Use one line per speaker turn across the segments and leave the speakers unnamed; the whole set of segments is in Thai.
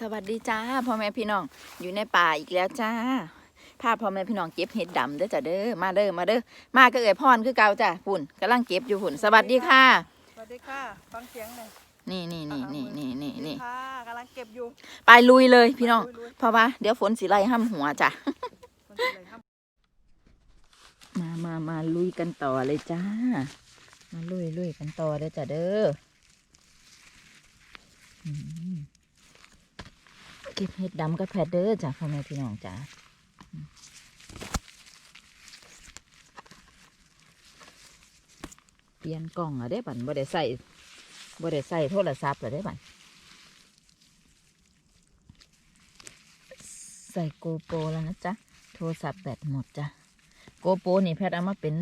สวัสดีจ้าพ่อแม่พี่น้องอยู่ในป่าอีกแล้วจ้าพาพ่อแม่พี่น้องเก็บเห็ดดำเด้อจ้าเด้อมาเด้อมาเด้อมาก็เอ่ยพรคือเก่าจ้าปุ่นกำลังเก็บอยู่ปุ่น สวัสดีค่ะ
สวัสดีค่ะฟังเสียงหน่อย
นี่นี่นี่นี่นี่นี่นี่
ค่ะกำลังเก็บอยู่
ไปลุยเลยพี่น้อง
ลุย
เพราะว่าเดี๋ยวฝนสิไล่ห้ำหัวจ้ะ
ๆมันเป็นอะไรครับ
มามามาลุยกันต่อเลยจ้า มาลุยลุยกันต่อเลยจ้าเด้ออืม เก็บเห็ดดำกับแพดเด้อจ้าพ่อแม่พี่น้องจ้าอืมเปลี่ยนกล่องอะได้บันบ่ได้ใส่บ่ได้ใส่โทรศัพท์อะได้บันใส่โกโปรแล้วนะจ๊ะ โทรศัพท์แบตหมดจ้ะ โกโปรนี่แพทย์เอามาเป็น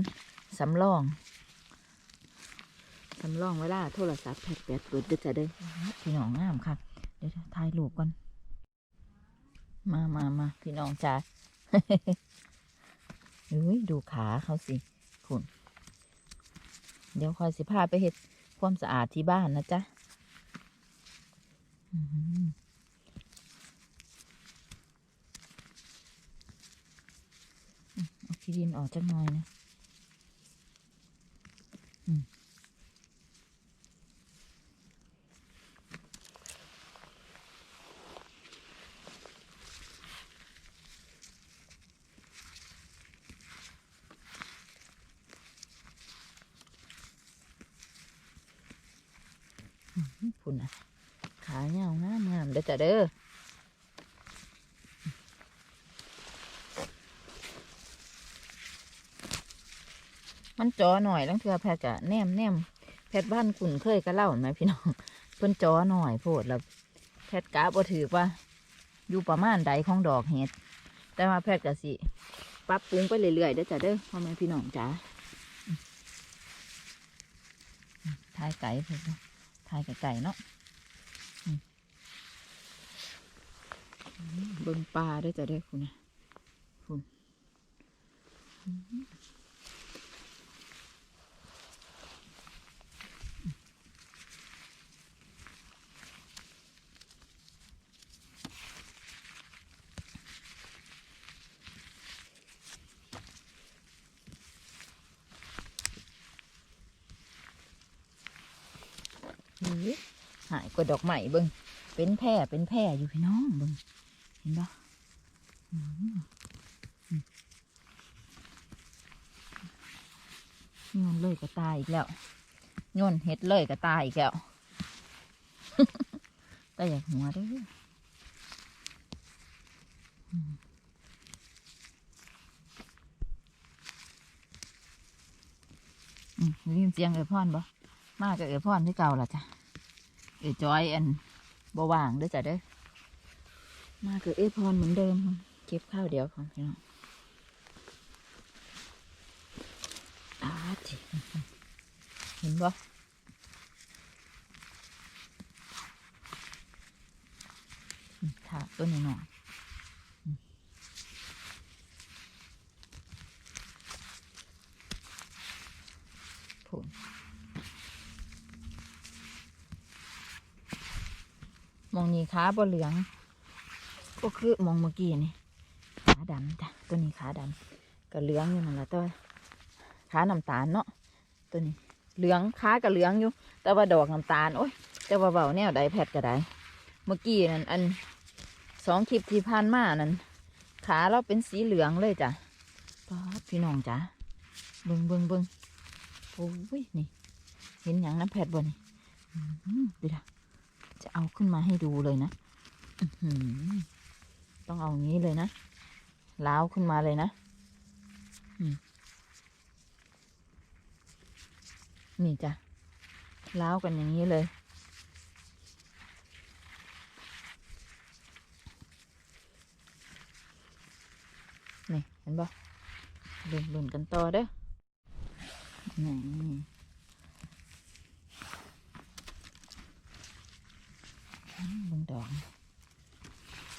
สำรองสำรองเวลาโทรศัพท์แพทย์แบตเปิดเด้อจ้ะเด้อพี่น้องงามค่ะ เดี๋ยวถ่ายรูปก่อน มามามาพี่น้องจ้าเฮ้ยดูขาเขาสิคุณเดี๋ยวคอยสิพาไปเห็ดความสะอาดที่บ้านนะจ๊ะเอาขี้ดินออกจักหน่อยนะ คุณนะขาเงางามงามเด้อจ้ะเด้อมันจอหน่อยตั้งเทือแพทกะแนมแนมแพทบ้านคุณเคยก็เล่าเห็นไหมพี่น้องเพิ่นจอหน่อยโพดแล้วแพทกะบ่ถือว่า อยู่ประมาณใดของดอกเห็ดแต่ว่าแพทกะสิปรับปรุงไปเรื่อยๆเด้อจ้ะเด้อพ่อแม่พี่น้องจ๋าทายไก่เพิ่นเนาะทายไก่ๆเนาะเบิ่งปลาได้จะได้คุณนะคุณ หายกว่าดอกใหม่เบิงเป็นแพร่เป็นแพร่อยู่พี่น้องเบิงเห็นปะอืมอืมโยนเลยก็ตายอีกแล้วโยนเห็ดเลยก็ตายอีกแล้วแต่อยากหัวเด้วยอืมได้ยินเสียงเอ๋ยพ่อนบ่มากับเอ๋ยพ่อนที่เก่าล่ะจ้ะ เอ๋ยจอยอันบว่างเด้อจ้ะเด้อมากับเอพรเหมือนเดิมเก็บข้าวเดียวของพี่น้องอาจิเห็นบ่อืมถาต้นหน่อยๆอืมผล มองนี่ ขาบเหลือง ก็คือมองเมื่อกี้นี่ขาดำจ้ะตัวนี้ขาดำก็เหลืองอยู่นั่นแหละตัวขาน้ำตาลเนาะตัวนี้เหลืองขาก็เหลืองอยู่ แต่ว่าดอกน้ำตาลโอ้ยแต่ว่าเบาแนวใดแพทย์ก็ได้เมื่อกี้นั่นอันสองคลิปที่ผ่านมานั่นขาเราเป็นสีเหลืองเลยจ้ะป๊าพี่น้องจ้ะเบิงเบิงเบิงโอ้ยนี่ เห็นอย่างน้ำแพทย์บ่นี่อื้อหือดูละ จะเอาขึ้นมาให้ดูเลยนะต้องเอางี้เลยนะล้าวขึ้นมาเลยนะนี่จ้ะล้าวกันอย่างนี้เลย นี่เห็นปะลุ่นลุ่นกันต่อเด้อนี่ อืม เบิ่งดอก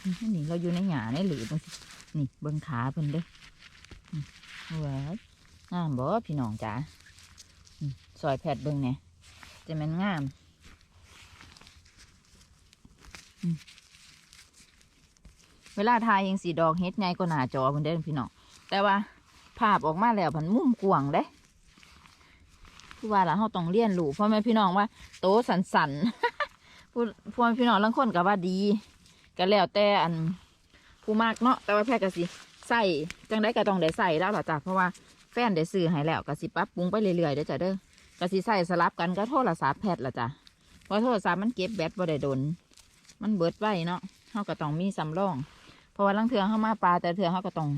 นี่นี่เราอยู่ในหยาในหลือบางสินี่เบิ่งขาเพิ่นเด้ออืมว้ยงามบ่พี่น้องจ๋าอืมซอยแผดเบิ่งเนี่ยจะแม่นงามเวลาถ่ายยังสีดอกเฮ็ดไงก็หนาจอเพิ่นเด้พี่น้องแต่ว่าภาพออกมาแล้วมันมุมกวางเด้คือว่าล่ะเฮาต้องเรียนรู้พ่อแม่พี่น้องว่า โตสันๆ ผู้พ่อแม่พี่น้องลางคนก็ว่าดีก็แล้วแต่อันผู้มากเนาะแต่ว่าแพทย์ก็สิใส่จังได้ก็ต้องได้ใส่แล้วล่ะจ้ะเพราะว่าแฟนได้ซื้อให้แล้วก็สิปรับปรุงไปเรื่อยๆเด้อจ้ะเด้อก็สิใส่สลับกันก็โทรศัพท์แพทย์ละจ้ะเพราะโทรศัพท์มันเก็บแบตบ่ได้โดน มันเบิดไว้เนาะเฮาก็ต้องมีสำรอง เพราะว่าลังเทือเฮามาปลาแต่เทือเฮาก็ต้อง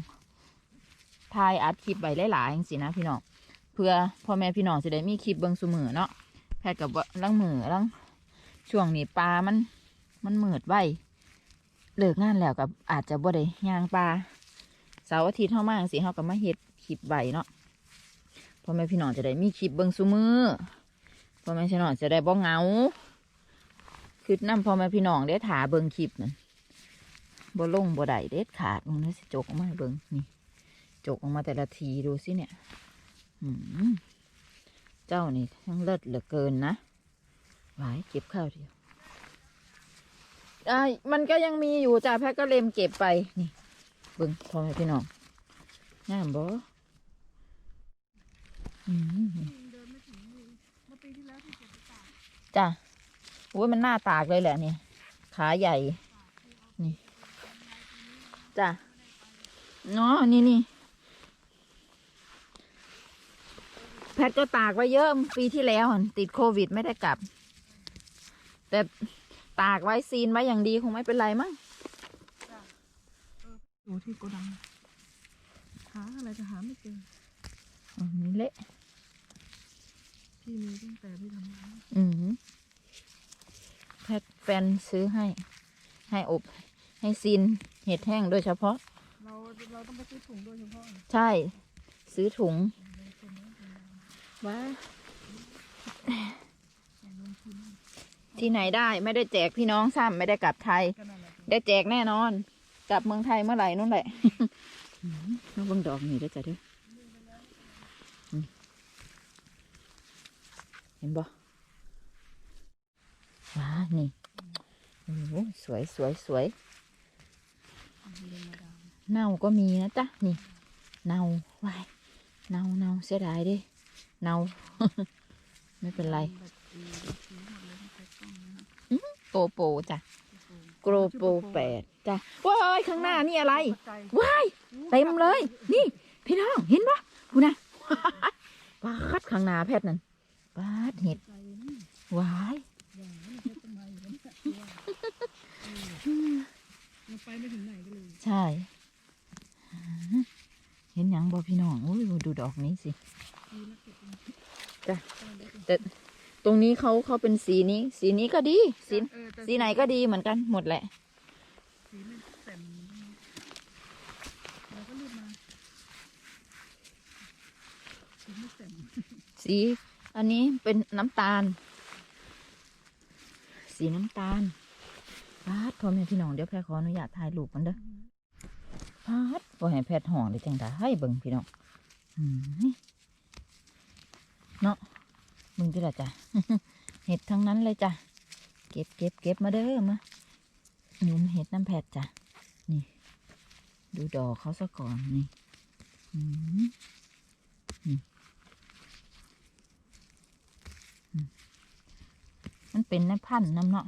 ถ่ายอัดคลิปไว้หลายๆจังซี่นะพี่น้องเพื่อพ่อแม่พี่น้องสิได้มีคลิปเบิ่งซุมื้อเนาะแพทย์กับว่าลังมือลัง ช่วงนี้ปลามัน มันเหมือดไว้เลิกงานแล้วกับอาจจะบ่ได้ย่างปลาเสาร์อาทิตย์เฮามาจังซี่เฮาก็มาเฮ็ดคลิปไว้เนาะพ่อแม่พี่น้องจะได้มีคลิปเบิ่งซุมื้อพ่อแม่พี่น้องจะได้บ่เงาคือนํพ่อแม่พี่น้องได้ถาเบิ่งคลิปนั่นบ่ลงบ่ได้เด็ดขาดมึงนะสิจกออกมาเบิ่งนี่จกออกมาแต่ละทีดูสิเนี่ยหืมเจ้านี่ทั้งเลิศเหลือเกินนะ หวายเก็บข้าวเดียวอ่ามันก็ยังมีอยู่จ้าแพทย์ก็เล็มเก็บไป นี่บิ่งพ่อแม่พี่น้องงามบ่อืมจ้าโอ้ยมันหน้าตากเลยแหละเนี่ยขาใหญ่ นี่ จ้ะเนาะนี่นี่แพทก็ตากไว้เยอะปีที่แล้ว ติดโควิดไม่ได้กลับ แต่ตากไว้ซีนไว้อย่างดีคงไม่เป็นไรมั้ง
ดูที่โกดัง หาอะไรจะหาไม่เจอ
อืมนี่เละ
พี่มีตั้งแต่พี่ทำงาน
อืมแพทย์แฟนซื้อให้ ให้อบ ให้ซีนเห็ดแห้งโดยเฉพาะ
เราเราต้องไปซื้อถุงโดยเฉพาะ
ใช่ ซื้อถุงว้า ที่ไหนได้ไม่ได้แจกพี่น้องซ้ำไม่ได้กลับไทย
ก็นั่นแหละ
ได้แจกแน่นอน กลับเมืองไทยเมื่อไหร่นู่นแหละน้องเบิ่งดอกนี่ได้อจ้ะเด้อนี่เห็นบ่ว้านี่โอ้โหสวยสวยสวยเน่าก็มีนะจ๊ะนี่เน่าวายเน่าเน่าเสียดายเดิเน่าไม่เป็นไร โกโปรจ้ะโกโปรแปดจ้ะว้ายข้างหน้านี่อะไร
ใจ
ว้ายเต็มเลย นี่ พี่น้องเห็นปะพูนะปาดข้างหน้าแพทย์นั่นปาดเห็ดว้าย
เราไปไม่ถึงไหนกันเลย
ใช่เห็นหยังบอพี่น้องอุ้ยดูดอกนี้สิจ้ะแต่ ตรงนี้เขาเขาเป็นสีนี้ สีนี้ก็ดี สี
เออแต่
สีไหนก็ดีเหมือนกันหมดแหละ
สีไม่เต็มเราก็รีบมาสีไม่เต็ม
สีอันนี้เป็นน้ำตาล สีน้ำตาลพาดพ่อแม่พี่น้องเดี๋ยวแพทย์ขออนุญาตถ่ายรูปกันเด้อพาดบ่ให้แพทย์ห่องเลยจังได้ให้เบิ่งพี่น้องอืมเนาะ มึงที่ละจ้ะเห็ดทั้งนั้นเลยจ้ะเก็บเก็บเก็บมาเด้อมาหนุ่มเห็ดน้ำแพทย์จ้ะนี่ ดูดอกเขาซะก่อนนี่อืมมันเป็นในพันธุ์น้ำเนาะ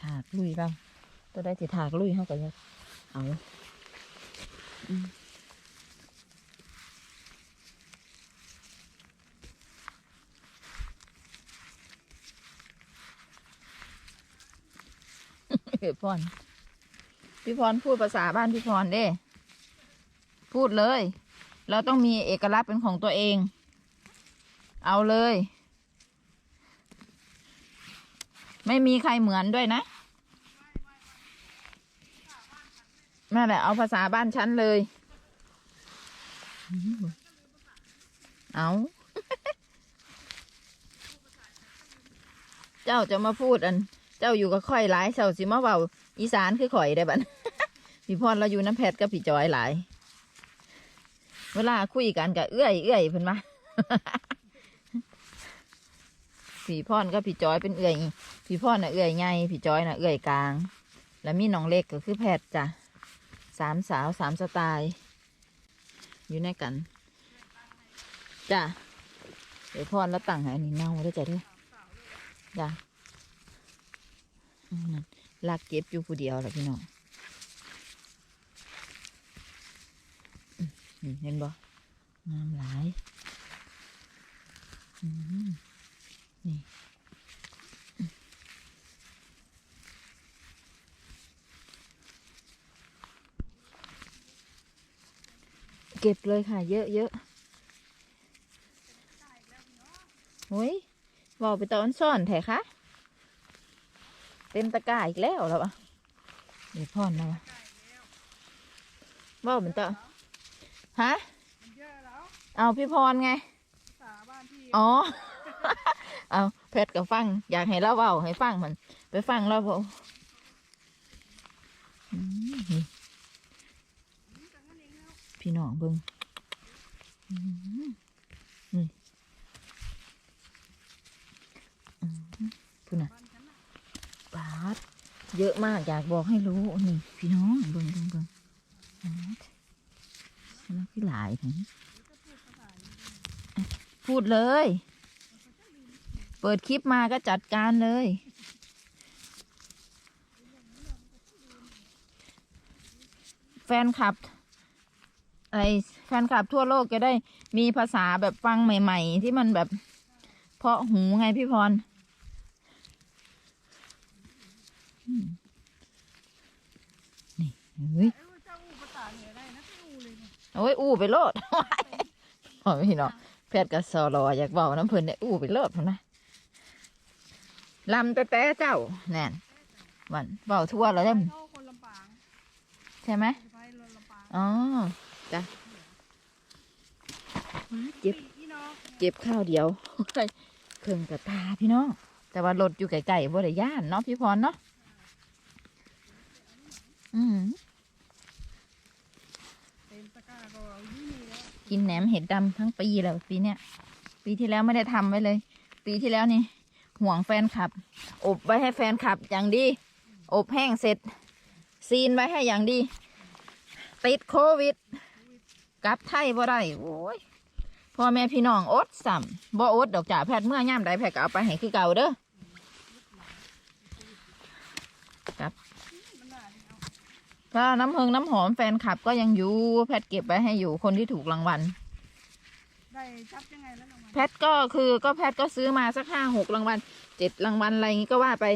ถากลุยเราตัวได้สิถากลุยเขาก็จะเอาอืม พี่พร พี่พรพูดภาษาบ้านพี่พรเด้ พูดเลย เราต้องมีเอกลักษณ์เป็นของตัวเอง เอาเลย ไม่มีใครเหมือนด้วยนะนั่นแหละเอาภาษาบ้านฉันเลย เอาเจ้าจะมาพูดอัน เจ้าอยู่กับข่อยหลายเจ้าสิมาเบาอีสานคือข่อยได้บัดพี่พรเราอยู่น้ำแพทกับพี่จอยหลาย เวลาคุยกันกับเอื้อยเอื้อยเพิ่นมาพี่พรก็พี่จอยเป็นเอื่อยพี่พรน่ะเอื่อยใหญ่พี่จอยน่ะเอื่อยกลาง แล้วมีน้องเล็กก็คือแพทจ้ะสามสาวสามสไตล์อยู่ในกันจ้ะเดี๋ยวพรแล้วตั้งให้อันนี้เน่าได้อจ้ะด้วยจ้ะ ลากเก็บอยู่ผู้เดียวแหละพี่น้องเห็นบ่งามหลายนี่เก็บเลยค่ะ เยอะเยอะโอ้ยบอกไปตอนซ่อนแถคะ เต็มตะกร้าอีกแล้วแล้วอะเดี๋ยวพ่อนแล้วอะบอกเป็นตอฮะ
มันเยอะแล้ว
เอาพี่พรไง
สาบ้านพี่
อ๋อ เอาเพชรกับฟัง อยากให้เล่าเบาให้ฟังมัน ไปฟังเล่าเบาอืมนี่พี่น้องเบิงอืมนี่อืมพูดนะ
บ้านฉันน่ะ
ปาด เยอะมากอยากบอกให้รู้นี่พี่น้องเบิ่งเบิงเบิงปาดมันคือหลายถึงพูดเลย เปิดคลิปมาก็จัดการเลย แฟนคลับไอแฟนคลับทั่วโลกจะได้มีภาษาแบบฟังใหม่ ๆ ที่มันแบบเพาะหูไงพี่พรอืม นี่เฮ้ยโอ้ยอู้ไปโลดโอ้ยพี่น้องแพทย์กับสอรออยากบอกน้ำเพลินได้อู้ไปโลดพุ่นะลำแต่แต่เจ้าแน่นวันเบาทั่วแล้วเด้ม
เข้าคน
ใช่ไหมอ๋อจ้ะเจ็บเจ็บข้าวเดียวเครื่องกระตาพี่น้องแต่ว่ารถอยู่ไกลๆบ่ได้ย่านเนาะพี่พรเนาะ กินแหนมเห็ดดำทั้งปีแล้วปีเนี้ยปีที่แล้วไม่ได้ทำไว้เลย ปีที่แล้วนี่ ห่วงแฟนคลับ อบไว้ให้แฟนคลับอย่างดี อบแห้งเสร็จ ซีนไว้ให้อย่างดี ติดโควิดกลับไทยบ่ได้โอ้ยพ่อแม่พี่น้องอดสัมบ่อดดอกจ่าแพทย์เมื่อย่ามใดแพทย์ก็เอาไปให้คือเก่าเด้อ
มันได้เนี่ยเอา
ถ้าน้ำเพิงน้ำหอมแฟนคลับก็ยังอยู่แพทย์เก็บไว้ให้อยู่คนที่ถูกรางวัล
ได้จับยังไงแล้วรางวัล
แพทย์ก็คือก็แพทย์ก็ซื้อมาสักห้าหกรางวัลเจ็ดรางวัลอะไรอย่างงี้ก็ว่าไป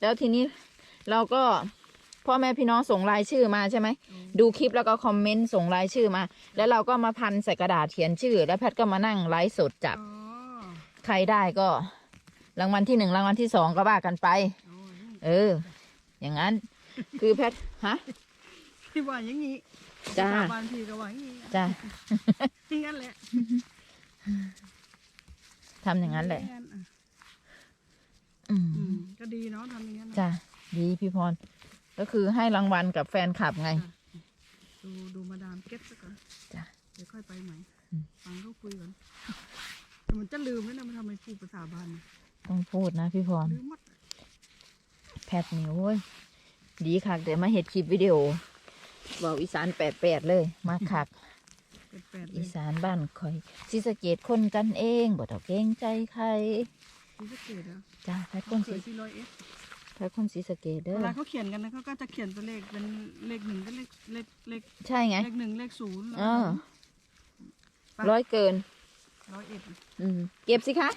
แล้วทีนี้เราก็พ่อแม่พี่น้องส่งรายชื่อมาใช่ไหม ดูคลิปแล้วก็คอมเมนต์ส่งรายชื่อมา แล้วเราก็มาพันใส่กระดาษเขียนชื่อ แล้วแพทย์ก็มานั่งไลฟ์สดจับ
อ๋อ
ใครได้ก็ รางวัลที่หนึ่งรางวัลที่สองก็ว่ากันไป
โอ้ย
เออ อย่างนั้น คือแพทย์ฮะ
พี่ว่าอย่างงี้
จ้า
สบ้านพี่ก็ว่าอย่างงี้
จ้ะ
อย่างนั้นแหละ
ทำอย่างนั้นแหละ
อย่างอ่
อื
อื
ม
มก็ดีเนาะทำอย่างนั้นน่ะ
จ้ะดีพี่พร ก็คือให้รางวัลกับแฟนคลับไง
ดูดูมาดามเก็ตซะก่อน
จ้ะ
เดี๋ยวค่อยไปใหม่
อืม
ฟังเขาคุยก่อนแต่มันจะลืมแล้วนะมันทำไมพูดภาษาบ้านเนี่ย
ต้องพูดนะพี่พร
ลืมหมด
แพทนี่โอ้ยดีคักเดี๋ยวมาเห็ดคลิปวิดีโอ บอกอีสานแปดแปดเลย มาคัก
เป็นแปดเล
อี
ย
สานบ้านคอยศิสะเกตคนกันเองบ่ต้องเกรงใจใคร
ที่สะเกตแล้ว
จ้าแพทค
เขา
น
เค
ศรี
ยที่ร้อยเอส
แพทคนศรีสะเกตเด้
เว
อ
ลาเขาเขียนกันนะเขาก็จะเขียนตัวเลขเป็นเลขหนึ่งก็เลขเลขเลข
ใช่ไง
เลขหนึ่งเลขศูนย์
เออร้อยเกิน
ร้อยเอ็ด
อืม เก็บสิคะ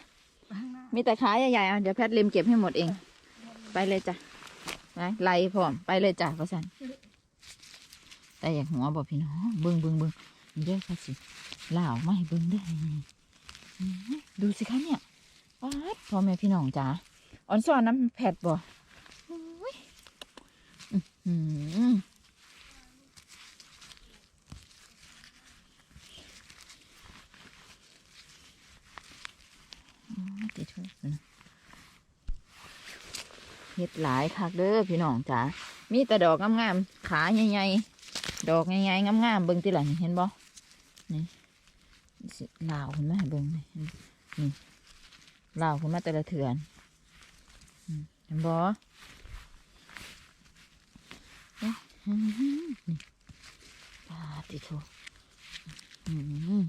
ไปข้างหน้า
มีแต่ขาใหญ่ๆอะเดี๋ยวแพทเล็มเก็บให้หมดเอง ไปเลยจ้ะไปไล่พร้อม ไปเลยจ้ะพ่อสัน แต่อยากหัวบอกพี่น้องเบิ้งเบิ้งเบิ้งเด้อค่ะสิล่าออกมาให้เบิ้งเด้อดูสิคะเนี่ยป๊าดพ่อแม่พี่น้องจ๋าอ่อนซ้อนน้ำแผดบ่โอ้ยอื้อหืออ๋อติดทุกนะเฮ็ดหลายคักเด้อพี่น้องจ๋ามีแต่ดอกงามๆขาใหญ่ๆ ดอกใหญ่ๆงามๆเบิ่งติหลังเห็นบ่นี่ลาวเห็นไหมเบิ่งนี่ลาวขึ้นมาแต่ละเถือนเห็นบ่เอ๊ะนี่ปาดติโทอืม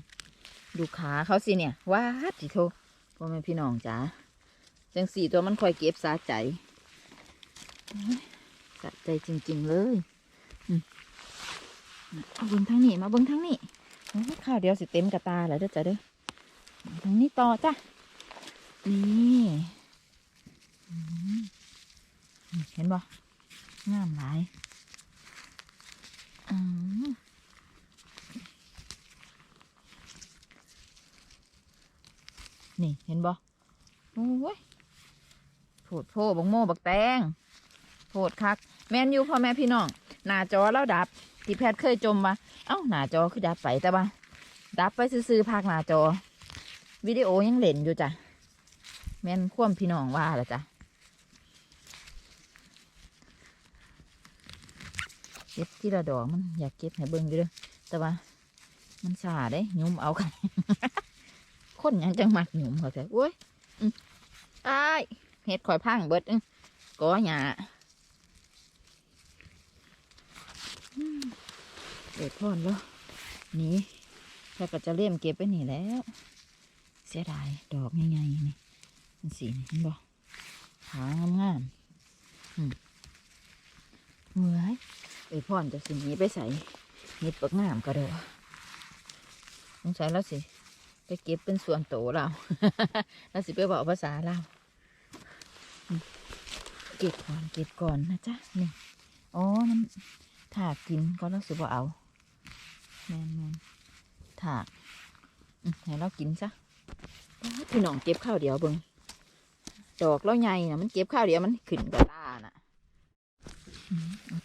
ดูขาเขาสิเนี่ยว้าดติโทพ่อแม่พี่น้องจ๋าจังสี่ตัวมันคอยเก็บสาใจสะใจจริง ๆ เลยอื มเอาเบิ้งทางนี้มาเบิ้งทางนี้ข้าวเดียวสิเต็มกระตาแล้วเด้อจ้ะเด้อทางนี้ต่อจ้ะนี่เห็นบ่งามหลายอืมนี่เห็นบ่โอ้ยโผดโพบักโมบักแตงโผดคัก แมนอยู่พ่อแม่พี่น้อง หน้าจอแล้วดับ ที่แพทย์เคยจมว่าเอ้าหน้าจอคือดับไปแต่ว่า ดับไปซื้อๆภาคหน้าจอ วิดีโอยังเล่นอยู่จ้ะแม่นคว่ำพี่น้องว่าละจ้ะเก็บที่ละดอกมันอยากเก็บให้เบิ่งอยู่เด้อแต่ว่า มันสาเด้หยุมเอากันคนยังจังมักหยุมเขาแต่โอ้ยอ้ายเห็ดข่อยพังเบิดอึ้งกอหยาอืม เด็ดพอนแล้วหนี่แล้วก็จะเลี่ยมเก็บไปนี่แล้ว เสียดายดอกใหญ่ๆนี่มันสีนี่เห็นบ่ขางามๆอืมเว้ยพ่อนจะสิหนี้ไปใส่เห็ดปักงามก็เด้อสงสัยแล้วสิ ไปเก็บเป็นส่วนโตเราแล้วสิไปบอกภาษาเราเก็บก่อนเก็บก่อนนะจ๊ะนี่อ๋อมัน ถากกินก็แล้วสิบ่เอาแมนแมนถากให้เรากินซะพี่น้องเก็บข้าวเดียวเบิงดอกแล้วใหญ่นะมันเก็บข้าวเดียวมันขึ้นกระตาน่ะ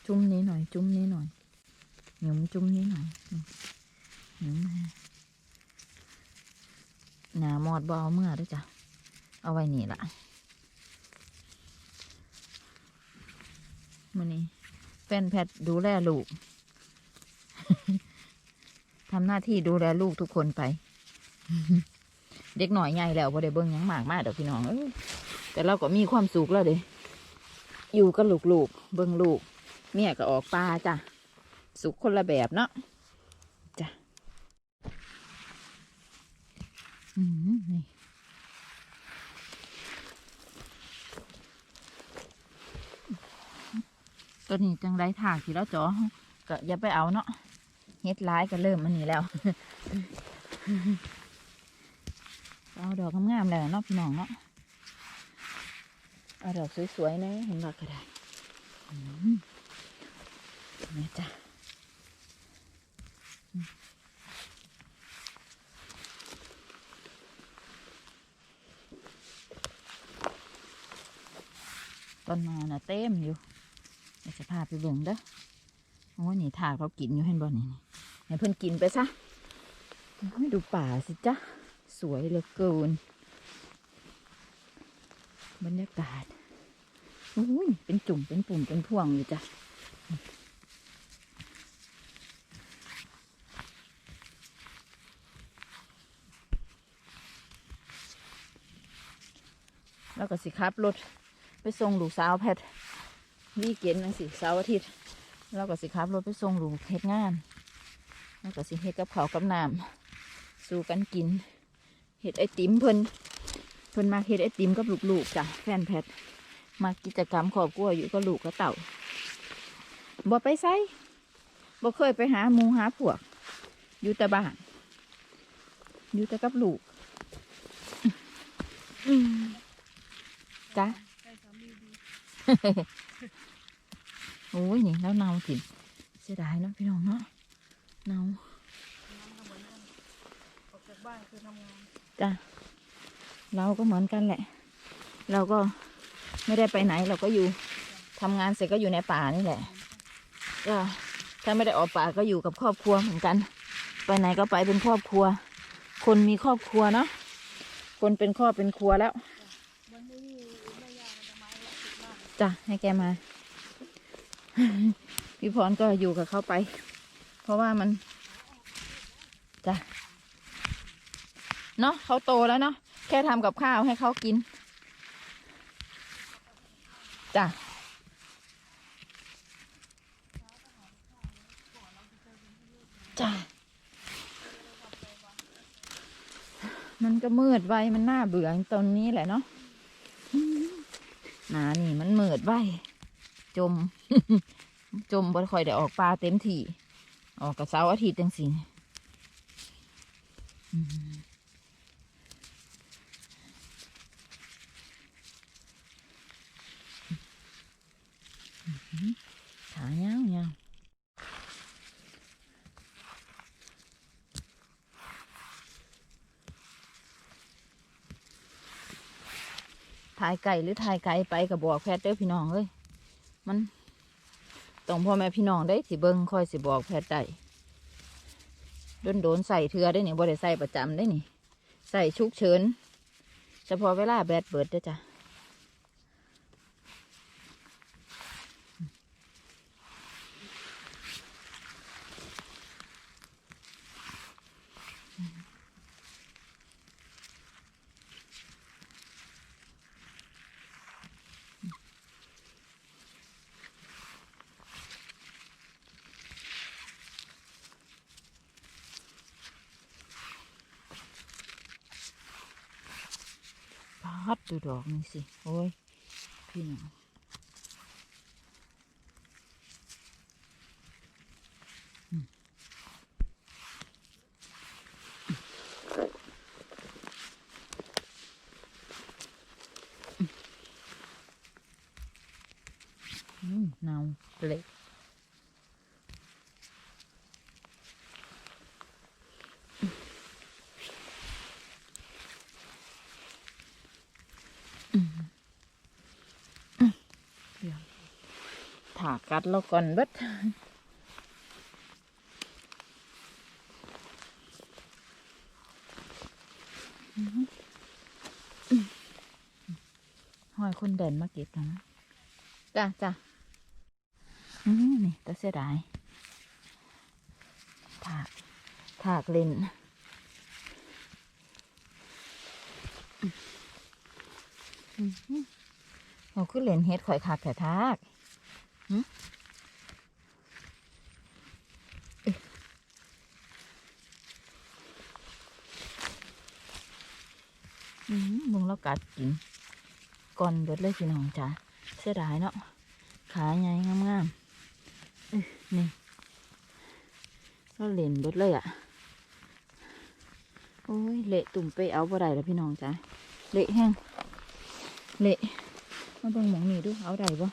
จุ่มนี้หน่อย จุ่มนี้หน่อยหยุมจุ่มนี้หน่อยหยุมมาหนามอดบเอาเมื่อด้วยจ้ะเอาไว้นี่ละมันนี่ แฟนแพทย์ดูแลลูก ทำหน้าที่ดูแลลูกทุกคนไป เด็กหน่อยใหญ่แล้วพอได้เบิ่งยังมากมากเดี๋ยวพี่น้องเอ้ยแต่เราก็มีความสุขแล้วเด้อยู่กับลูกๆเบิ่งลูก เมียก็ออกปลาจ้ะ สุขคนละแบบเนาะจ้ะอืมนี่ ตัวนี้จังไรถากที่เราจ่อก็อย่าไปเอาเนาะเฮ็ดร้ายก็เริ่มมันนี่แล้วเอาดอกงามๆแล้วเนาะพี่น้องเนาะเอาดอกสวยๆนะเห็นดอกก็ได้นี่จ้ะต้นมาน่ะเต็มอยู่ จะพาไปเบิ่งเด้อโอ้ยนี่ถากเรากินอยู่เห็นบ่นี่ให้เพิ่นกินไปซะดูป่าสิจ๊ะ สวยเหลือเกิน บรรยากาศอุ้ยเป็นจุ่มเป็นปุ่มเป็นพวงอยู่จ้ะแล้วก็สิครับรถไปส่งลูกสาวแพทย์ วีเกนนังสิเสาร์อาทิตย์แล้วก็สิครับรถไปส่งลูกเฮ็ดงานแล้วก็สิเฮ็ดกับเขากับน้ำสู่กันกินเฮ็ดไอติมเพิ่นเพิ่นมาเฮ็ดไอติมกับลูกๆจ้ะแฟนแพทมากิจกรรมครอบครัวอยู่กับลูกกับเต่าบ่ไปไสบ่เคยไปหาหมูหาพวก อยู่แต่บ้านอยู่แต่กับลูกจ้ะ โอ้ยนี่แล้วเนาถิ่นเสียดายเนาะพี่น้องเนาะเนา
น้ำก็เหมือนกันออกจากบ้านคือทำงาน
จ้ะเราก็เหมือนกันแหละ เราก็ไม่ได้ไปไหนเราก็อยู่ทำงานเสร็จก็อยู่ในป่านี่แหละก็ถ้าไม่ได้ออกป่าก็อยู่กับครอบครัวเหมือนกัน ไปไหนก็ไปเป็นครอบครัว คนมีครอบครัวเนาะคนเป็นครอบเป็นครัวแล้ว
วันนี้แม่ยามันจะมาแล้วติดบ้าน
จ้ะให้แกมา พี่พรก็อยู่กับเขาไป เพราะว่ามันจ้ะเนาะเขาโตแล้วเนาะแค่ทำกับข้าวให้เขากินจ้ะจ้ะมันก็มืดไวมันน่าเบื่อตรงนี้แหละเนาะหนานี่มันมืดไว จม จมบ่ค่อยได้ออกปลาเต็มที่ ออกกับเสาร์อาทิตย์จังสิอืมขาเงาเงาถ่ายไก่หรือถ่ายไก่ไปกับบอกแพทย์เด้อพี่น้องเอ้ย มันต้องพ่อแม่พี่น้องได้สิเบิ้งคอยสิบอกแพทย์ได้โดนโดนๆใส่เทือได้นี่บ่ได้ใส่ประจำได้นี่ ใส่ชุกเฉินเฉพาะเวลาแบดเบิดเด้อจ้ะ พั ดอกนี่สิ โอ้ย พี่น้องอืมอืมเนาเละถา กัดเราก่อนเบิดห้อยคนเด่นมาเก็บนะจ้ะจ้ะอืมนี่แตะเสียดายถากถากเล่นอืมเราขึ้นเล่นเฮ็ดข่อยขากแต่ทากหึเอ๊ะอื มมึงแล้วกัดกินก่อนเบิดเลยพี่น้องจ้ะเสียดายเนาะขาใหญ่งามๆนี่ก็เล่นเบิดเลยอะโอ้ยเละตุ่มไปเอาบ่ได้แล้วพี่น้องจ้ะเละแห้งเละมาเบิ่งหมองนี่ดูเอาได้บ่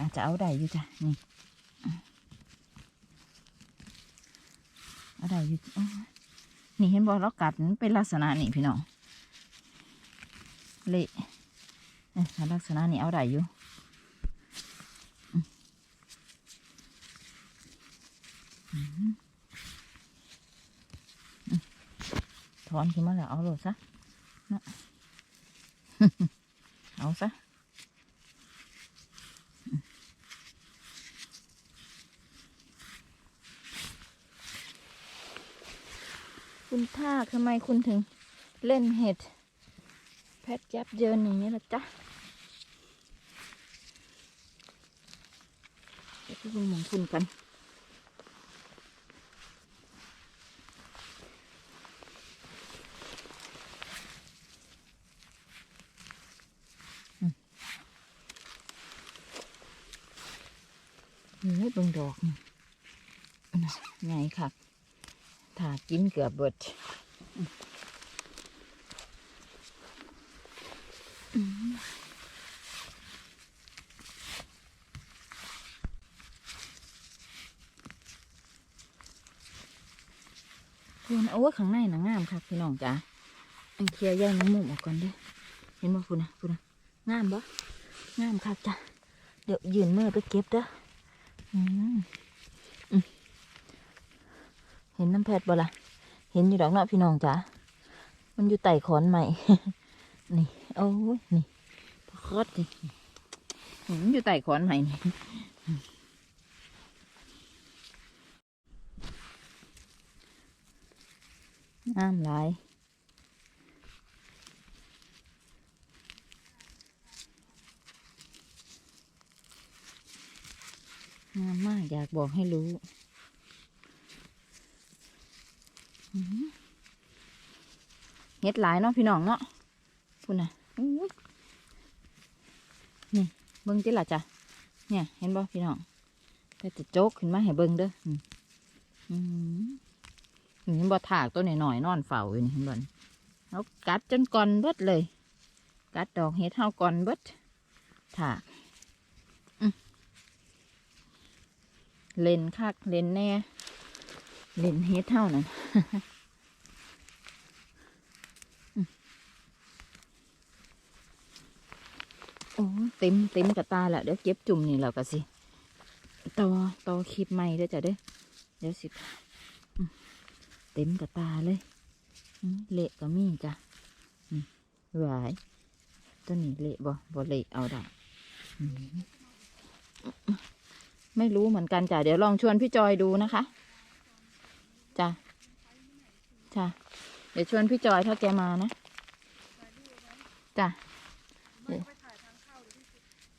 อาจจะเอาได้อยู่จ้ะนี่เอาได้อยู่ นี่เห็นบ่เรากัดเป็นลักษณะนี่พี่น้องเละเอ้ยลักษณะนี้เอาได้อยู่ถอนขึ้นมาแล้วเอาโหลดซะนะเอาซะ คุณท่าทำไมคุณถึงเล่นเห็ด แพทยับเยินอย่างนี้ละจ๊ะเดี๋ยวพี่คุณมองคุณกันเฮ้ยบิ่งดอกนี่ไงค่ะ ถ้ากินเกือบเบิดคุณโอ้ยข้างในน่ะงามค่ะพี่น้องจ้ะอันเคลียร์ใยน้ำมุมออกก่อนด้อเห็นบ่คุณนะคุณนะงามบ่งามค่ะจ้ะเดี๋ยวยืนเมื่อไปเก็บเด้ออืม ห็นน้ำแพทย์บ่ละเห็นอยู่ดอกเนาะพี่น้องจ้ะมันอยู่ไต่ขอนใหม่ นี่โอ้ยนี่พอคอดนี่อืมอยู่ไต่ขอนใหม่นี่น้ำหลงามมากอยากบอกให้รู้ อื้อหือเฮ็ดหลายเนาะพี่น้องเนาะคุณน่ะนี่เบิ้งจิล่ะจ้ะเนี่ย เห็นบ่พี่น้องแต่จะโจกขึ้นมาให้เบิ้งเด้ออืมอืมเห็นบ่ถากตัวหน่อยๆนอนเฝ้าอยู่นี่เห็นบ่นี่เอากัดจนก่อนเบิดเลย กัดดอกเฮ็ดเฮาก่อนเบิดถากเล่นคักเล่นแน่ เล่นเฮ็ดเท่านั้นโอ้เต็มเต็มกระตาละเดี๋ยวเก็บจุ่มนี่แล้วก็สิต่อต่อคลิปใหม่เด้อจ้ะเด้อเดี๋ยวสิเต็มกระตาเลยเละก็มีจ้ะหวายตัวนี้เละบ่บ่เละเอาได้อืมไม่รู้เหมือนกันจ้ะเดี๋ยวลองชวนพี่จอยดูนะคะ จ้ะจ้ะเดี๋ยวชวนพี่จอยถ้าแกมานะจ้ะ
ไม่ไปถ่า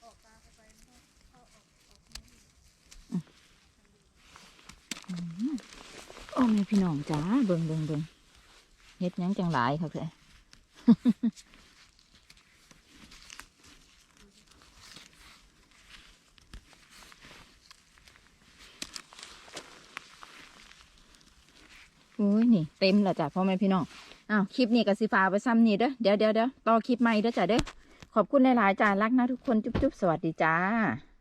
อ๋อมไปมันก็เข้าออกออก
โอ้แม่พี่น้องจ้าเบิ่งเบิ่งเบิ่งเฮ็ดยังจังหลายค่ะเพื่อน โอ้ยนี่เต็มแล้วจ้ะพ่อแม่พี่น้องอ้าวคลิปนี้กับสิฟ้าไปซ้ำนี่เด้อเดี๋ยวเดี๋ยวเดี๋ยวต่อคลิปใหม่เด้อจ้ะเด้อขอบคุณหลายๆจ้ารักนะทุกคนจุ๊บจุ๊บสวัสดีจ้า